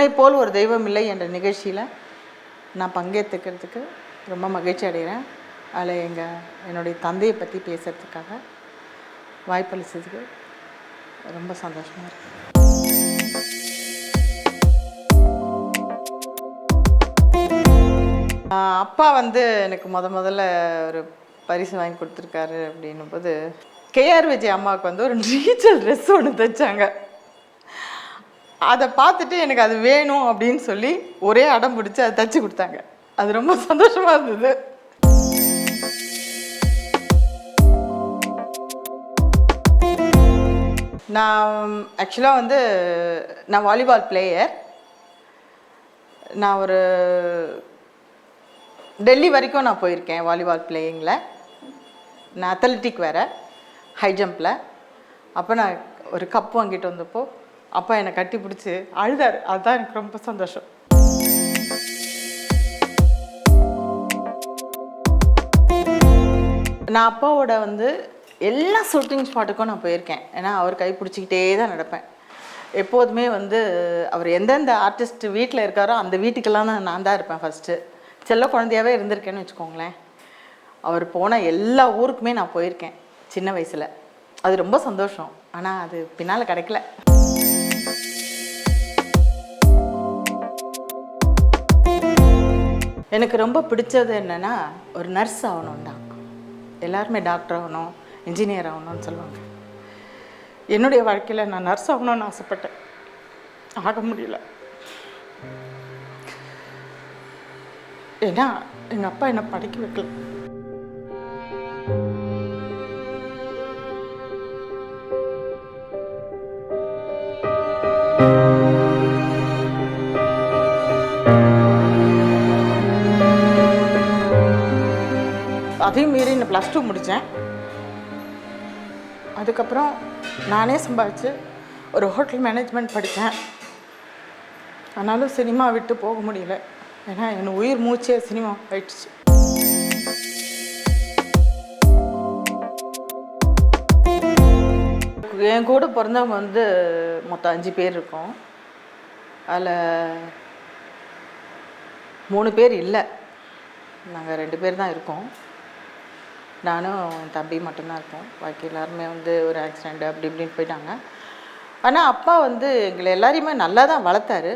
உன்னை போல் ஒரு தெய்வம் இல்லை என்ற நிகழ்ச்சியில் நான் பங்கேற்றுக்கிறதுக்கு ரொம்ப மகிழ்ச்சி அடைகிறேன். அதில் எங்கள் என்னுடைய தந்தையை பற்றி பேசுகிறதுக்காக வாய்ப்பளிச்சதுக்கு ரொம்ப சந்தோஷமாக இருக்குது அப்பா வந்து எனக்கு முத முதல்ல ஒரு பரிசு வாங்கி கொடுத்துருக்காரு அப்படின்னும் போது கேஆர் விஜய் அம்மாவுக்கு வந்து ஒரு நீச்சல் ட்ரெஸ் ஒன்று தைச்சாங்க. அதை பார்த்துட்டு எனக்கு அது வேணும் அப்படின்னு சொல்லி ஒரே அடம் பிடிச்சி அதை தைச்சி கொடுத்தாங்க. அது ரொம்ப சந்தோஷமாக இருந்தது. நான் ஆக்சுவலாக வந்து நான் வாலிபால் பிளேயர் நான் ஒரு டெல்லி வரைக்கும் நான் போயிருக்கேன் வாலிபால் பிளேயிங்கில் நான் அத்லட்டிக் வேறு ஹை ஜம்பில் அப்போ நான் ஒரு கப் வாங்கிட்டு வந்தப்போ அப்பா என்னை கட்டி பிடிச்சி அழுதார். அதுதான் எனக்கு ரொம்ப சந்தோஷம். நான் அப்பாவோட வந்து எல்லா ஷூட்டிங் ஸ்பாட்டுக்கும் நான் போயிருக்கேன். ஏன்னா அவர் கை பிடிச்சிக்கிட்டே தான் நடப்பேன். எப்போதுமே வந்து அவர் எந்தெந்த ஆர்டிஸ்ட் வீட்டில் இருக்காரோ அந்த வீட்டுக்கெல்லாம் நான் நான் தான் இருப்பேன் ஃபஸ்ட்டு செல்ல குழந்தையாவே இருந்திருக்கேன்னு வச்சுக்கோங்களேன். அவர் போன எல்லா ஊருக்குமே நான் போயிருக்கேன் சின்ன வயசில். அது ரொம்ப சந்தோஷம். ஆனால் அது பின்னால் கிடைக்கல. எனக்கு ரொம்ப பிடிச்சது என்னென்னா ஒரு நர்ஸ் ஆகணும் தான். எல்லாருமே டாக்டர் ஆகணும் இன்ஜினியர் ஆகணும்னு சொல்லுவாங்க. என்னுடைய வாழ்க்கையில் நான் நர்ஸ் ஆகணும்னு ஆசைப்பட்டேன். ஆக முடியல. ஏன்னா எங்கள் அப்பா என்னை படிக்க வைக்கல. அதையும் மீறி நான் ப்ளஸ் டூ முடித்தேன் அதுக்கப்புறம் நானே சம்பாதிச்சு ஒரு ஹோட்டல் மேனேஜ்மெண்ட் படித்தேன் ஆனாலும் சினிமா விட்டு போக முடியல. ஏன்னா என் உயிர் மூச்சே சினிமா ஆயிடுச்சு. என் கூட பிறந்தவங்க வந்து மொத்தம் அஞ்சு பேர் இருக்கோம். அதில் மூணு பேர் இல்லை. நாங்கள் ரெண்டு பேர் தான் இருக்கோம். நானும் தம்பி மட்டும்தான் இருக்கோம். பாக்கி எல்லாருமே வந்து ஒரு ஆக்சிடெண்ட் அப்படி இப்படின்னு போயிட்டாங்க. ஆனால் அப்பா வந்து எங்களை எல்லாரையுமே நல்லா தான் வளர்த்தாரு.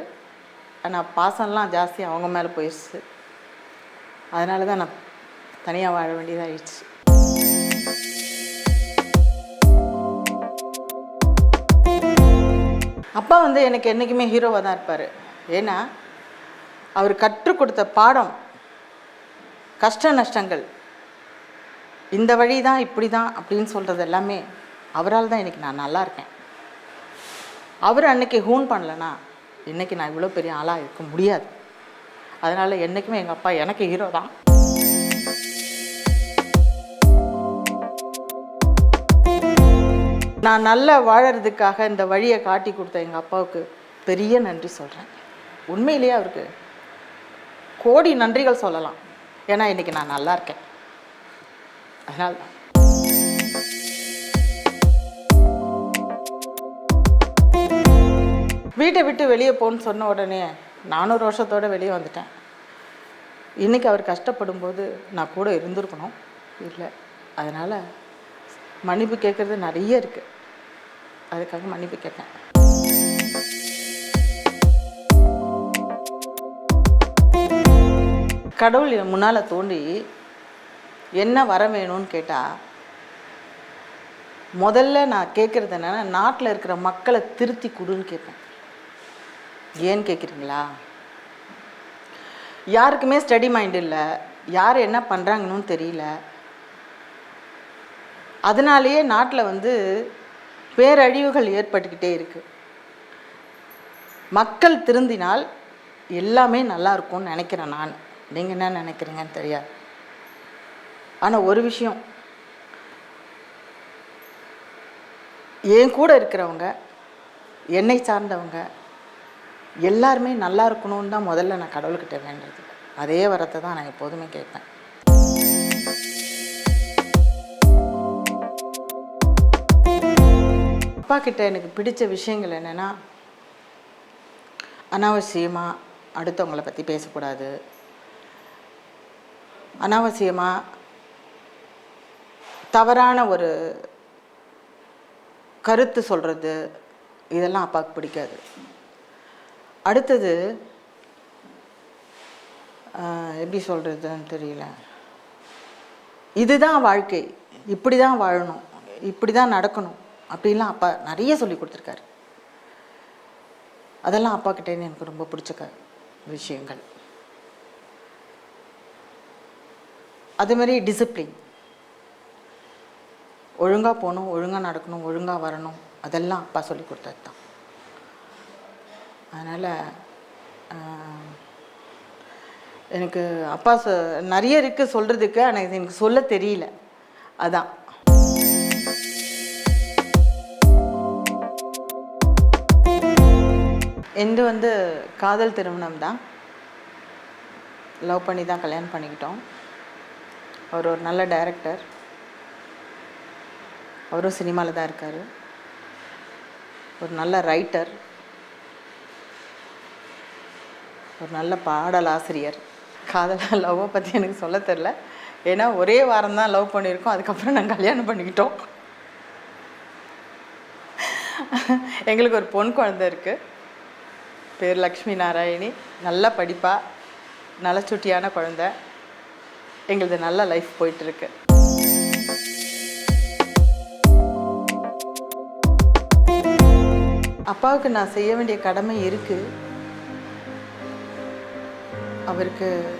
ஆனால் பாசம்லாம் ஜாஸ்தி அவங்க மேலே போயிடுச்சு அதனால தான் நான் தனியாக வாழ வேண்டியதாகிடுச்சு அப்பா வந்து எனக்கு என்றைக்குமே ஹீரோவாக தான் இருப்பார். ஏன்னா அவர் கற்றுக் கொடுத்த பாடம் கஷ்ட நஷ்டங்கள். இந்த வழி தான் இப்படி தான் அப்படின்னு சொல்கிறது எல்லாமே அவரால் தான் இன்றைக்கி நான் நல்லா இருக்கேன். அவர் அன்னைக்கு ஹூன் பண்ணலனா இன்றைக்கி நான் இவ்வளோ பெரிய ஆளாக இருக்க முடியாது. அதனால் என்றைக்குமே எங்கள் அப்பா எனக்கு ஹீரோ தான். நான் நல்லா வாழறதுக்காக இந்த வழியை காட்டி கொடுத்த எங்கள் அப்பாவுக்கு பெரிய நன்றி சொல்கிறேன் உண்மையிலேயே அவருக்கு கோடி நன்றிகள் சொல்லலாம். ஏன்னா இன்றைக்கி நான் நல்லா இருக்கேன். அதனால் வீட்டை விட்டு வெளியே போன்னு சொன்ன உடனே நானூறு வருஷத்தோட வெளியே வந்துட்டேன். இன்றைக்கி அவர் கஷ்டப்படும் போது நான் கூட இருந்திருக்கணும். இல்லை. அதனால் மன்னிப்பு கேட்குறது நிறைய இருக்குது அதுக்காக மன்னிப்பு கேட்டேன். கடவுள் முன்னால் தோண்டி என்ன வர வேணும்னு கேட்டால் முதல்ல நான் கேட்குறது என்னென்னா நாட்டில் இருக்கிற மக்களை திருத்தி கொடுன்னு கேட்பேன். ஏன்னு கேட்குறீங்களா யாருக்குமே ஸ்டடி மைண்ட் இல்லை. யார் என்ன பண்ணுறாங்கன்னு தெரியல. அதனாலேயே நாட்டில் வந்து பேரழிவுகள் ஏற்பட்டுக்கிட்டே இருக்குது மக்கள் திருந்தினால் எல்லாமே நல்லா இருக்கும்னு நினைக்கிறேன் நான். நீங்கள் என்ன நினைக்கிறீங்கன்னு தெரியாது. ஆனால் ஒரு விஷயம். என் கூட இருக்கிறவங்க என்னை சார்ந்தவங்க எல்லாருமே நல்லா இருக்கணும்னு தான் முதல்ல நான் கடவுள்கிட்ட வேண்டது அதே வரத்தை தான் நான் எப்போதுமே கேட்பேன். அப்பா கிட்ட எனக்கு பிடிச்ச விஷயங்கள் என்னென்னா அனாவசியமாக அடுத்தவங்களை பற்றி பேசக்கூடாது. அனாவசியமாக தவறான ஒரு கருத்து சொல்கிறது இதெல்லாம் அப்பாவுக்கு பிடிக்காது. அடுத்தது எப்படி சொல்கிறதுன்னு தெரியல. இதுதான் வாழ்க்கை. இப்படி தான் வாழணும். இப்படி தான் நடக்கணும். அப்படிலாம் அப்பா நிறைய சொல்லி கொடுத்துருக்காரு. அதெல்லாம் அப்பா கிட்டேன்னு எனக்கு ரொம்ப பிடிச்ச க விஷயங்கள். அதே மாதிரி டிசிப்ளின் ஒழுங்காக போகணும் ஒழுங்காக நடக்கணும் ஒழுங்காக வரணும். அதெல்லாம் அப்பா சொல்லி கொடுத்தது தான். அதனால் எனக்கு அப்பா சொ நிறைய இருக்குது சொல்கிறதுக்கு ஆனால் இது எனக்கு சொல்ல தெரியல. அதான். எந்த வந்து காதல் திருமணம் தான். லவ் பண்ணி தான் கல்யாணம் பண்ணிக்கிட்டோம். அவர் ஒரு நல்ல டைரக்டர். அவரும் சினிமாவில் தான் இருக்கார். ஒரு நல்ல ரைட்டர் ஒரு நல்ல பாடல் ஆசிரியர். காதலாக லவ்வை பற்றி எனக்கு சொல்ல தெரில ஏன்னா ஒரே வாரம் தான் லவ் பண்ணியிருக்கோம். அதுக்கப்புறம் நாங்கள் கல்யாணம் பண்ணிக்கிட்டோம். எங்களுக்கு ஒரு பொன் குழந்தை இருக்குது பேர் லக்ஷ்மி நாராயணி. நல்லா படிப்பா. நல்ல சுட்டியான குழந்தை. எங்களது நல்ல லைஃப் போயிட்டுருக்கு அப்பாவுக்கு நான் செய்ய வேண்டிய கடமை இருக்குது அவருக்கு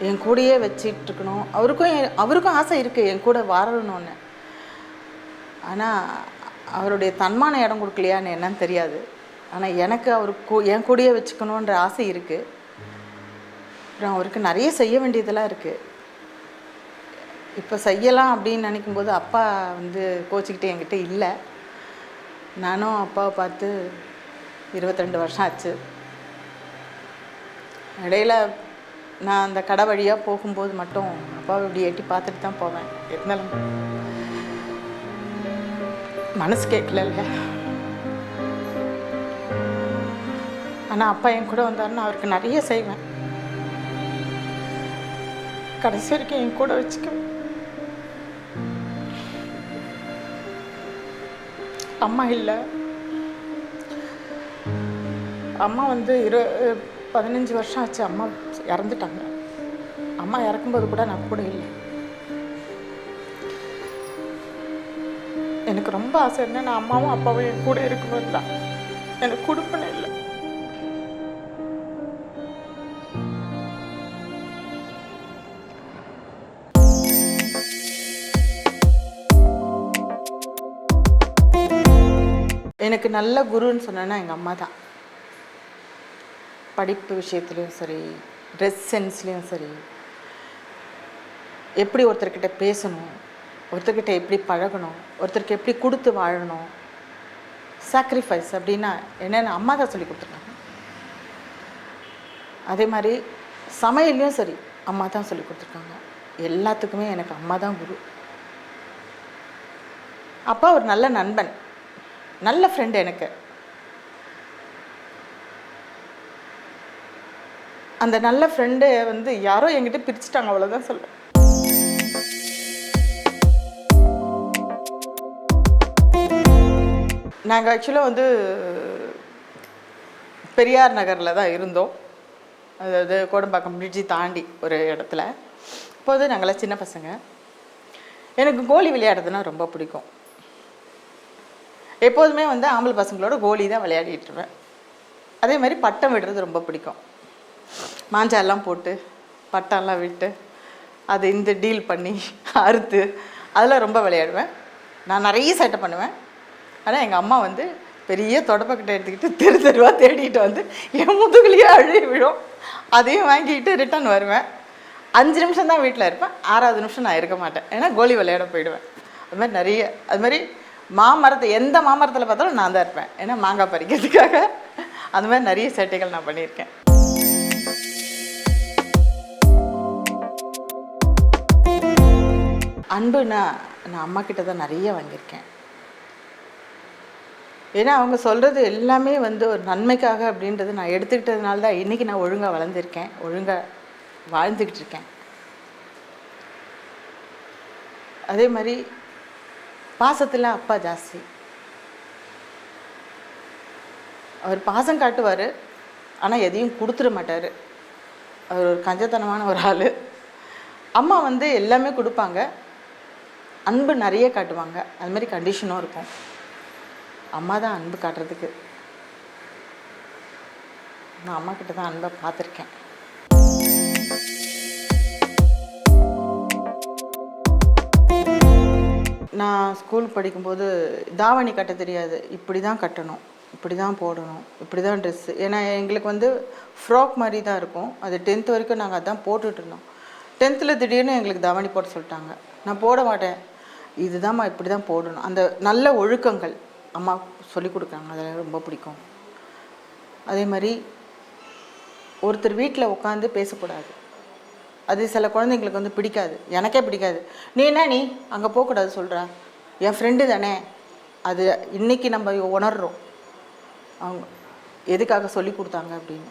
என் கூடயே வச்சிட்டு இருக்கணும். அவருக்கும் என்- அவருக்கும் ஆசை இருக்குது என் கூட வாழணும்னு. ஆனால் அவருடைய தன்மான இடம் கொடுக்கலையான்னு என்னன்னு தெரியாது. ஆனால் எனக்கு அவர் கூ என் கூடயே வச்சுக்கணுன்ற ஆசை இருக்குது அப்புறம் அவருக்கு நிறைய செய்ய வேண்டியதெல்லாம் இருக்குது இப்போ செய்யலாம் அப்படின்னு நினைக்கும்போது அப்பா வந்து கோச்சிக்கிட்டே என்கிட்ட இல்லை. நானும் அப்பாவை பார்த்து இருபத்திரெண்டு வருஷம் ஆச்சு. இடையில நான் அந்த கடை வழியாக போகும்போது மட்டும் அப்பாவை இப்படி எட்டி பார்த்துட்டு தான் போவேன். இருந்தாலும் மனசு கேட்கல ஆனால் அப்பா என் கூட வந்தாருன்னா அவருக்கு நிறைய செய்வேன். கடைசி வரைக்கும் என் கூட வச்சுக்க அம்மா இல்லை. அம்மா வந்து இரு பதினஞ்சு வருஷம் ஆச்சு. அம்மா இறந்துட்டாங்க. அம்மா இறக்கும்போது கூட நான் கூட இல்லை. எனக்கு ரொம்ப ஆசை என்ன நான் அம்மாவும் அப்பாவும் என் கூட இருக்கணும் தான். எனக்கு கொடுப்பேன் இல்லை. எனக்கு நல்ல குருன்னு சொன்னேன்னா எங்கள் அம்மா தான். படிப்பு விஷயத்துலையும் சரி ட்ரெஸ் சென்ஸ்லேயும் சரி எப்படி ஒருத்தர்கிட்ட பேசணும் ஒருத்தர்கிட்ட எப்படி பழகணும் ஒருத்தருக்கு எப்படி கொடுத்து வாழணும் சாக்ரிஃபைஸ் அப்படின்னா என்னென்னு அம்மா தான் சொல்லி கொடுத்துருக்காங்க. அதே மாதிரி சமையல்லையும் சரி அம்மா தான் சொல்லி கொடுத்துருக்காங்க. எல்லாத்துக்குமே எனக்கு அம்மா தான் குரு. அப்பா ஒரு நல்ல நண்பன். நல்ல ஃப்ரெண்டு எனக்கு. அந்த நல்ல ஃப்ரெண்டு வந்து யாரோ என்கிட்ட பிரிச்சுட்டாங்க அவ்வளோதான் சொல்லுவேன் நாங்கள் ஆக்சுவலாக வந்து பெரியார் நகரில் தான் இருந்தோம். அதாவது கோடம்பாக்கம் பிரிட்ஜி தாண்டி ஒரு இடத்துல. இப்போது நாங்களாம் சின்ன பசங்க. எனக்கு கோலி விளையாடுறதுனா ரொம்ப பிடிக்கும். எப்போதுமே வந்து ஆம்பளை பசங்களோட கோலி தான் விளையாடிட்டு இருப்பேன். அதே மாதிரி பட்டம் விடுறது ரொம்ப பிடிக்கும். மாஞ்சாலாம் போட்டு பட்டம்லாம் விட்டு அது இந்த டீல் பண்ணி அறுத்து அதெல்லாம் ரொம்ப விளையாடுவேன். நான் நிறைய சேட்டை பண்ணுவேன். ஆனால் எங்கள் அம்மா வந்து பெரிய தொடப்பக்கிட்ட எடுத்துக்கிட்டு தெரு தெருவாக தேடிட்டு வந்து என் முதுகுலையே அழுகி விழும். அதையும் வாங்கிக்கிட்டு ரிட்டர்ன் வருவேன். அஞ்சு நிமிஷம் தான் வீட்டில் இருப்பேன். ஆறாவது நிமிஷம் நான் இருக்க மாட்டேன். ஏன்னா கோலி விளையாட போயிடுவேன். அது மாதிரி நிறைய அது மாதிரி மாமரத்தை எந்த மாமரத்தில் பார்த்தாலும் நான் தான் இருப்பேன். ஏன்னா மாங்காய் பறிக்கிறதுக்காக. அந்த மாதிரி நிறைய சேட்டைகள் நான் பண்ணியிருக்கேன். அன்புனா நான் அம்மா கிட்ட தான் நிறைய வாங்கியிருக்கேன். ஏன்னா அவங்க சொல்கிறது எல்லாமே வந்து ஒரு நன்மைக்காக அப்படின்றது நான் எடுத்துக்கிட்டதுனால தான் இன்றைக்கி நான் ஒழுங்காக வளர்ந்துருக்கேன். ஒழுங்காக வாழ்ந்துக்கிட்டு இருக்கேன். அதே மாதிரி பாசத்தில் அப்பா ஜாஸ்தி. அவர் பாசம் காட்டுவார் ஆனால் எதையும் கொடுத்துட மாட்டார். அவர் ஒரு கஞ்சத்தனமான ஒரு ஆள். அம்மா வந்து எல்லாமே கொடுப்பாங்க. அன்பு நிறைய காட்டுவாங்க. அதுமாரி கண்டிஷனும் இருக்கும். அம்மா தான் அன்பு காட்டுறதுக்கு. நான் அம்மா கிட்ட தான் அன்பை பார்த்துருக்கேன். நான் ஸ்கூல் படிக்கும்போது தாவணி கட்ட தெரியாது. இப்படி தான் கட்டணும். இப்படி தான் போடணும். இப்படி தான் ட்ரெஸ்ஸு ஏன்னா எங்களுக்கு வந்து ஃப்ராக் மாதிரி தான் இருக்கும். அது டென்த் வரைக்கும் நாங்கள் அதான் போட்டுட்டு இருந்தோம். டென்த்தில் திடீர்னு எங்களுக்கு தாவணி போட சொல்லிட்டாங்க. நான் போட மாட்டேன். இதுதாம்மா இப்படி தான் போடணும். அந்த நல்ல ஒழுக்கங்கள் அம்மா சொல்லி கொடுக்குறாங்க. அதெல்லாம் ரொம்ப பிடிக்கும். அதே மாதிரி ஒருத்தர் வீட்டில் உட்காந்து பேசக்கூடாது. அது சில குழந்தைங்களுக்கு வந்து பிடிக்காது. எனக்கே பிடிக்காது. நீ என்ன நீ? அங்கே போகக்கூடாது சொல்கிற என் ஃப்ரெண்டு தானே. அது இன்னைக்கு நம்ம உணர்றோம். அவங்க எதுக்காக சொல்லி கொடுத்தாங்க அப்படின்னு.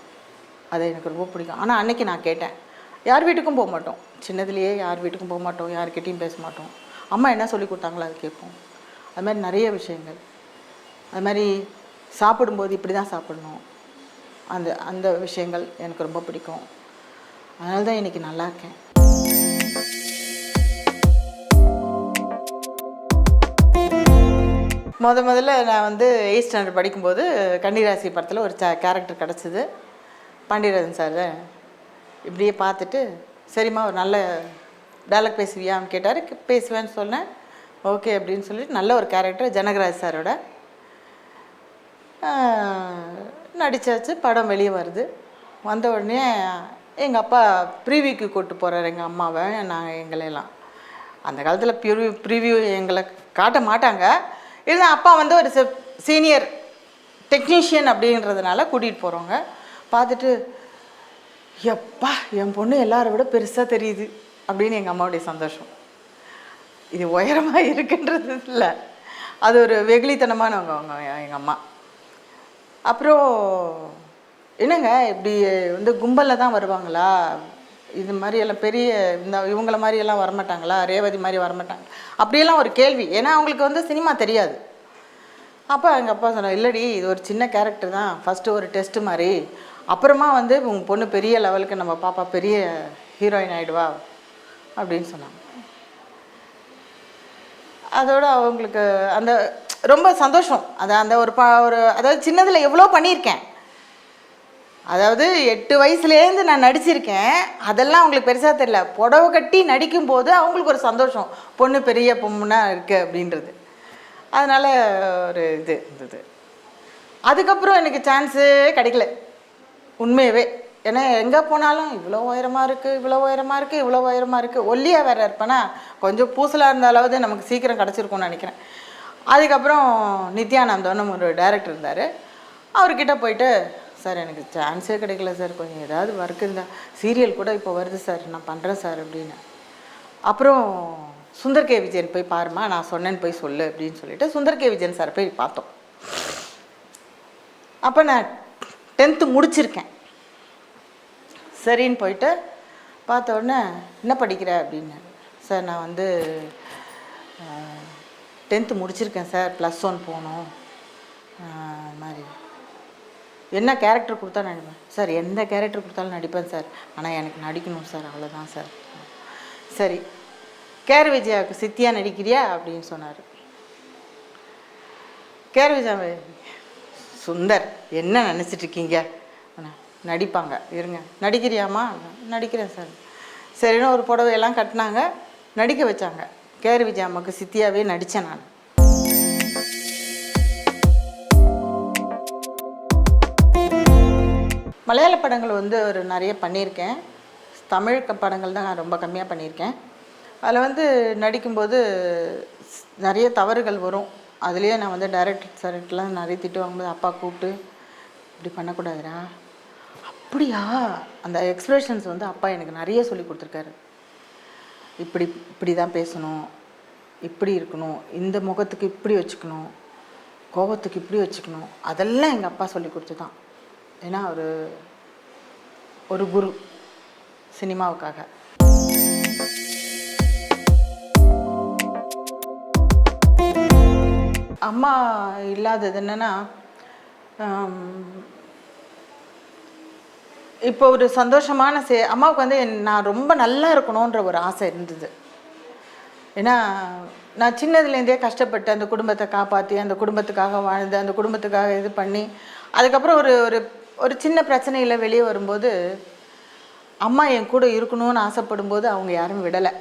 அது எனக்கு ரொம்ப பிடிக்கும். ஆனால் அன்றைக்கி நான் கேட்டேன். யார் வீட்டுக்கும் போக மாட்டோம். சின்னதுலேயே யார் வீட்டுக்கும் போக மாட்டோம். யார்கிட்டையும் பேச மாட்டோம். அம்மா என்ன சொல்லி கொடுத்தாங்களோ அது கேட்போம். அது மாதிரி நிறைய விஷயங்கள். அது மாதிரி சாப்பிடும்போது இப்படி தான் சாப்பிடணும். அந்த அந்த விஷயங்கள் எனக்கு ரொம்ப பிடிக்கும். அதனால தான் இன்றைக்கி நல்லா இருக்கேன். முத முதல்ல நான் வந்து எயிட் ஸ்டாண்டர்ட் படிக்கும்போது கன்னிராசி படத்தில் ஒரு கேரக்டர் கிடச்சிது. பாண்டியராஜன் சார் இப்படியே பார்த்துட்டு சரிம்மா ஒரு நல்ல டைலாக் பேசுவியான்னு கேட்டார். பேசுவேன்னு சொன்னேன். ஓகே அப்படின்னு சொல்லிட்டு நல்ல ஒரு கேரக்டர் ஜனகராஜ் சாரோட நடித்தாச்சு படம் வெளியே வருது. வந்த உடனே எங்கள் அப்பா ப்ரீவியூக்கு கூப்பிட்டு போகிறார் எங்கள் அம்மாவை நாங்கள் எங்களையெல்லாம். அந்த காலத்தில் ப்ரிவ்யூ ப்ரிவ்யூ எங்களை காட்ட மாட்டாங்க. இருந்தால் அப்பா வந்து ஒரு சீனியர் டெக்னீஷியன் அப்படின்றதுனால கூட்டிகிட்டு போகிறவங்க பார்த்துட்டு எப்பா என் பொண்ணு எல்லாரை விட பெருசாக தெரியுது அப்படின்னு எங்கள் அம்மாவுடைய சந்தோஷம். இது உயரமாக இருக்குன்றது இல்லை. அது ஒரு வெகுளித்தனமானவங்க அவங்க எங்கள் அம்மா. அப்புறம் என்னங்க இப்படி வந்து கும்பலில் தான் வருவாங்களா? இது மாதிரி எல்லாம் பெரிய இந்த இவங்கள மாதிரி எல்லாம் வரமாட்டாங்களா? ரேவதி மாதிரி வரமாட்டாங்க. அப்படியெல்லாம் ஒரு கேள்வி. ஏன்னா அவங்களுக்கு வந்து சினிமா தெரியாது. அப்போ எங்கள் அப்பா சொன்னார் இல்லடி இது ஒரு சின்ன கேரக்டர் தான். ஃபஸ்ட்டு ஒரு டெஸ்ட்டு மாதிரி. அப்புறமா வந்து உங்கள் பொண்ணு பெரிய லெவலுக்கு நம்ம பாப்பா பெரிய ஹீரோயின் ஆகிடுவா அப்படின்னு சொன்னாங்க. அதோட அவங்களுக்கு அந்த ரொம்ப சந்தோஷம். அது அந்த ஒரு பா ஒரு அதாவது சின்னதில் எவ்வளோ பண்ணியிருக்கேன். அதாவது எட்டு வயசுலேருந்து நான் நடிச்சிருக்கேன். அதெல்லாம் அவங்களுக்கு பெருசாக தெரியல. புடவை கட்டி நடிக்கும்போது அவங்களுக்கு ஒரு சந்தோஷம். பொண்ணு பெரிய பொண்ணுனா இருக்கு அப்படின்றது. அதனால் ஒரு இது இருந்தது. அதுக்கப்புறம் எனக்கு சான்ஸே கிடைக்கல. உண்மையவே. ஏன்னா எங்கே போனாலும் இவ்வளோ உயரமாக இருக்குது இவ்வளோ உயரமாக இருக்குது இவ்வளோ உயரமாக இருக்குது ஒல்லியாக வேறு இருப்பேனா? கொஞ்சம் பூசலாக இருந்தாலாவது நமக்கு சீக்கிரம் கிடச்சிருக்கும்னு நினைக்கிறேன். அதுக்கப்புறம் நித்யானந்தோன்னு ஒரு டைரக்டர் இருந்தார். அவர்கிட்ட போயிட்டு சார் எனக்கு சான்ஸே கிடைக்கல சார். கொஞ்சம் ஏதாவது ஒர்க் இருந்தால் சீரியல் கூட இப்போ வருது சார். நான் பண்ணுறேன் சார் அப்படின்னு. அப்புறம் சுந்தர் கே. விஜயன் போய் பாருமா நான் சொன்னேன்னு போய் சொல்லு அப்படின்னு சொல்லிட்டு சுந்தர் கே. விஜயன் சார் போய் பார்த்தோம். அப்போ நான் டென்த்து முடிச்சிருக்கேன். சரின்னு போயிட்டு பார்த்த உடனே என்ன படிக்கிற அப்படின்னு. சார் நான் வந்து டென்த்து முடிச்சிருக்கேன் சார். ப்ளஸ் ஒன் போகணும். மாதிரி. என்ன கேரக்டர் கொடுத்தா நடிப்பேன்? சார் எந்த கேரக்டர் கொடுத்தாலும் நடிப்பேன் சார் ஆனால் எனக்கு நடிக்கணும் சார் அவ்வளோதான் சார் சரி. கேர் விஜயாவுக்கு சித்தியா நடிக்கிறியா? அப்படின்னு சொன்னார். கேர் விஜயா சுந்தர் என்ன நினச்சிட்டு இருக்கீங்க? நடிப்பாங்க. இருங்க. நடிக்கிறியாம்மா? நடிக்கிறேன் சார் சரின்னு ஒரு புடவையெல்லாம் கட்டினாங்க. நடிக்க வச்சாங்க. கேர் விஜயா அம்மாவுக்கு சித்தியாவே நடித்தேன் நான். மலையாள படங்கள் வந்து ஒரு நிறைய பண்ணியிருக்கேன். தமிழ் படங்கள் தான் நான் ரொம்ப கம்மியாக பண்ணியிருக்கேன். அதில் வந்து நடிக்கும்போது நிறைய தவறுகள் வரும். அதுலேயே நான் வந்து டைரக்டர் சார்கிட்டலாம் நிறைய திட்டு வாங்கும்போது அப்பா கூப்பிட்டு இப்படி பண்ணக்கூடாதுடா. அப்படியா? அந்த எக்ஸ்பிரஷன்ஸ் வந்து அப்பா எனக்கு நிறைய சொல்லி கொடுத்துருக்காரு. இப்படி இப்படி தான் பேசணும். இப்படி இருக்கணும். இந்த முகத்துக்கு இப்படி வச்சுக்கணும். கோபத்துக்கு இப்படி வச்சுக்கணும். அதெல்லாம் எங்கள் அப்பா சொல்லி கொடுத்து தான் ஏன்னா ஒரு ஒரு குரு சினிமாவுக்காக. அம்மா இல்லாதது என்னன்னா இப்போ ஒரு சந்தோஷமான சே அம்மாவுக்கு வந்து என்- நான் ரொம்ப நல்லா இருக்கணுன்ற ஒரு ஆசை இருந்தது. ஏன்னா நான் சின்னதுலேருந்தே கஷ்டப்பட்டு அந்த குடும்பத்தை காப்பாற்றி அந்த குடும்பத்துக்காக வாழ்ந்து அந்த குடும்பத்துக்காக இது பண்ணி அதுக்கப்புறம் ஒரு ஒரு ஒரு சின்ன பிரச்சனையில் வெளியே வரும்போது அம்மா என் கூட இருக்கணும்னு ஆசைப்படும் போது அவங்க யாரும் விடலை.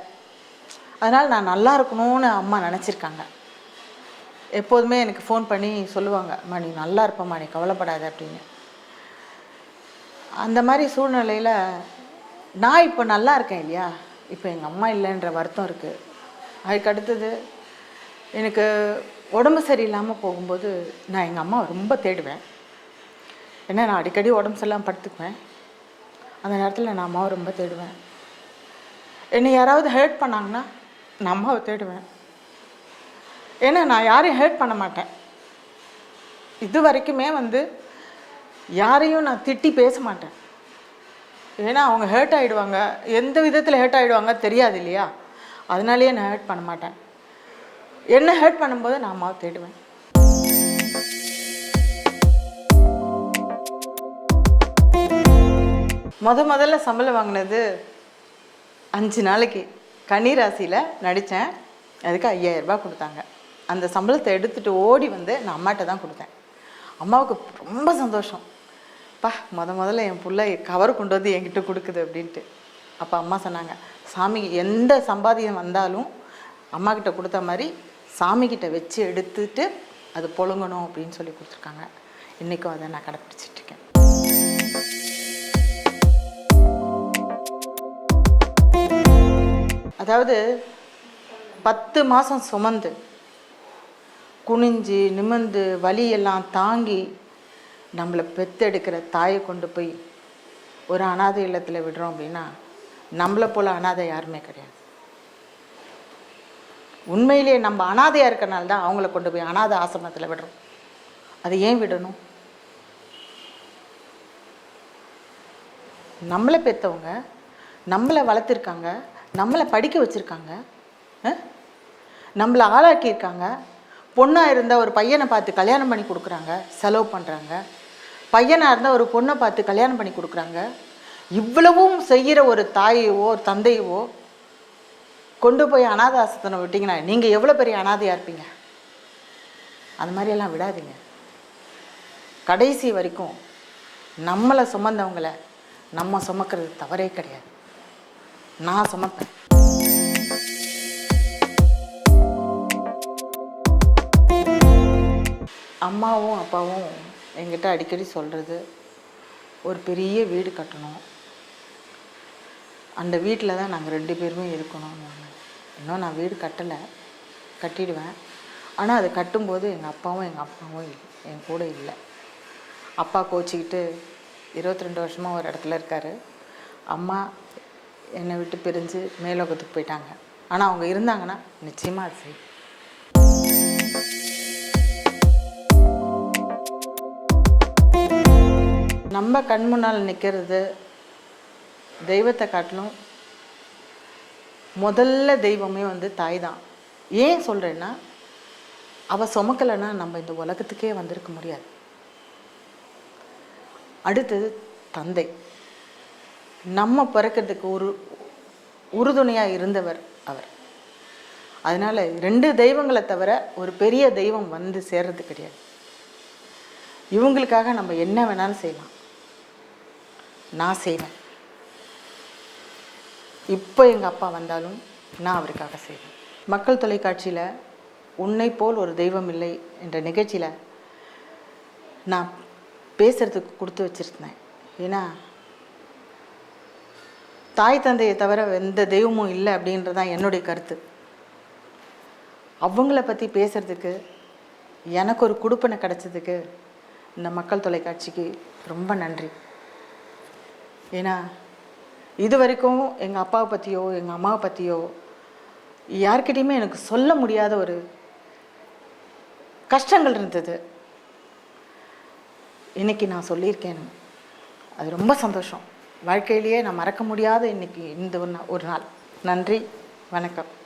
அதனால் நான் நல்லா இருக்கணும்னு அம்மா நினச்சிருக்காங்க. எப்போதுமே எனக்கு ஃபோன் பண்ணி சொல்லுவாங்க அம்மா நீ நல்லா இருப்பம்மா நீ கவலைப்படாத அப்படின்னு. அந்த மாதிரி சூழ்நிலையில் நான் இப்போ நல்லா இருக்கேன் இல்லையா? இப்போ எங்கள் அம்மா இல்லைன்ற வருத்தம் இருக்குது அதுக்கு அடுத்தது எனக்கு உடம்பு சரியில்லாமல் போகும்போது நான் எங்கள் அம்மாவை ரொம்ப தேடுவேன். ஏன்னா நான் அடிக்கடி உடம்பு சரியில்லாமல் படுத்துக்குவேன். அந்த நேரத்தில் நான் அம்மாவை ரொம்ப தேடுவேன். என்னை யாராவது ஹேர்ட் பண்ணாங்கன்னா நான் அம்மாவை தேடுவேன். ஏன்னா நான் யாரையும் ஹேர்ட் பண்ண மாட்டேன். இது வரைக்குமே வந்து யாரையும் நான் திட்டி பேச மாட்டேன். ஏன்னா அவங்க ஹேர்ட் ஆகிடுவாங்க எந்த விதத்தில் ஹேர்ட் ஆகிடுவாங்க தெரியாது இல்லையா? அதனாலேயே நான் ஹேர்ட் பண்ண மாட்டேன். என்ன ஹேர்ட் பண்ணும்போது நான் அம்மாவை தேடுவேன். முத முதல்ல சம்பளம் வாங்கினது அஞ்சு நாளைக்கு. கன்னிராசியில் நடித்தேன் அதுக்கு ஐயாயிரரூபா கொடுத்தாங்க. அந்த சம்பளத்தை எடுத்துகிட்டு ஓடி வந்து நான் அம்மாட்ட தான் கொடுத்தேன். அம்மாவுக்கு ரொம்ப சந்தோஷம். பா முத முதல்ல என் பிள்ளை கவர் கொண்டு வந்து என்கிட்ட கொடுக்குது அப்படின்ட்டு. அப்போ அம்மா சொன்னாங்க சாமி எந்த சம்பாதியம் வந்தாலும் அம்மா கிட்ட கொடுத்த மாதிரி சாமிக்கிட்ட வச்சு எடுத்துட்டு அது பொழுங்கணும் அப்படின்னு சொல்லி கொடுத்துருக்காங்க. இன்றைக்கும் அதை நான் கடைப்பிடிச்சிட்ருக்கேன் அதாவது பத்து மாதம் சுமந்து குனிஞ்சு நிமிர்ந்து வலியெல்லாம் தாங்கி நம்மளை பெத்தெடுக்கிற தாயை கொண்டு போய் ஒரு அனாதை இல்லத்தில் விடுறோம் அப்படின்னா நம்மளை போல் அனாதை யாருமே கிடையாது. உண்மையிலேயே நம்ம அனாதையாக இருக்கனால தான் அவங்கள கொண்டு போய் அனாதை ஆசிரமத்தில் விடுறோம். அதை ஏன் விடணும்? நம்மளை பெற்றவங்க நம்மளை வளர்த்துருக்காங்க நம்மளை படிக்க வச்சுருக்காங்க. நம்மளை ஆளாக்கியிருக்காங்க. பொண்ணாக இருந்தால் ஒரு பையனை பார்த்து கல்யாணம் பண்ணி கொடுக்குறாங்க. செலவு பண்ணுறாங்க பையனாக இருந்தால் ஒரு பொண்ணை பார்த்து கல்யாணம் பண்ணி கொடுக்குறாங்க. இவ்வளவும் செய்கிற ஒரு தாயையோ ஒரு தந்தையவோ கொண்டு போய் அனாதை ஆசத்தனை விட்டிங்கன்னா நீங்கள் எவ்வளோ பெரிய அனாதையாக இருப்பீங்க? அந்த மாதிரியெல்லாம் விடாதீங்க. கடைசி வரைக்கும் நம்மளை சுமந்தவங்களை நம்ம சுமக்கிறது தவறே கிடையாது. நான் சமைப்பேன். அம்மாவும் அப்பாவும் என்கிட்ட அடிக்கடி சொல்கிறது ஒரு பெரிய வீடு கட்டணும். அந்த வீட்டில் தான் நாங்கள் ரெண்டு பேருமே இருக்கணும்னு. இன்னும் நான் வீடு கட்டலை கட்டிடுவேன். ஆனால் அது கட்டும்போது எங்கள் அப்பாவும் எங்கள் அப்பாவும் என் கூட இல்லை. அப்பா கோச்சிக்கிட்டு இருபத்தி ரெண்டு வருஷமாக ஒரு இடத்துல இருக்கார். அம்மா என்னை விட்டு பிரிஞ்சு மேலோகத்துக்கு போயிட்டாங்க. ஆனால் அவங்க இருந்தாங்கன்னா நிச்சயமாக அது செய்யும் நம்ம கண் முன்னால் நிற்கிறது தெய்வத்தை காட்டிலும் முதல்ல தெய்வமே வந்து தாய் தான். ஏன் சொல்கிறேன்னா அவள் சுமக்கலைன்னா நம்ம இந்த உலகத்துக்கே வந்திருக்க முடியாது. அடுத்தது தந்தை. நம்ம பிறக்கிறதுக்கு ஒரு உறுதுணையாக இருந்தவர் அவர். அதனால் ரெண்டு தெய்வங்களை தவிர ஒரு பெரிய தெய்வம் வந்து சேர்றது கிடையாது. இவங்களுக்காக நம்ம என்ன வேணாலும் செய்யலாம். நான் செய்வேன். இப்போ எங்கள் அப்பா வந்தாலும் நான் அவருக்காக செய்வேன். மக்கள் தொலைக்காட்சியில் உன்னை போல் ஒரு தெய்வம் இல்லை என்ற நிகழ்ச்சியில் நான் பேசுகிறதுக்கு கொடுத்து வச்சுருந்தேன். ஏன்னா தாய் தந்தையை தவிர எந்த தெய்வமும் இல்லை அப்படின்றது தான் என்னுடைய கருத்து. அவங்கள பற்றி பேசுகிறதுக்கு எனக்கு ஒரு குடுப்பனை கிடச்சதுக்கு இந்த மக்கள் தொலைக்காட்சிக்கு ரொம்ப நன்றி. ஏன்னா இது வரைக்கும் எங்கள் அப்பாவை பற்றியோ எங்கள் அம்மாவை பற்றியோ யார்கிட்டையுமே எனக்கு சொல்ல முடியாத ஒரு கஷ்டங்கள் இருந்தது. இன்றைக்கி நான் சொல்லியிருக்கேன். அது ரொம்ப சந்தோஷம். வாழ்க்கையிலேயே நான் மறக்க முடியாத இன்னைக்கு இந்த ஒரு ஒரு நாள். நன்றி வணக்கம்.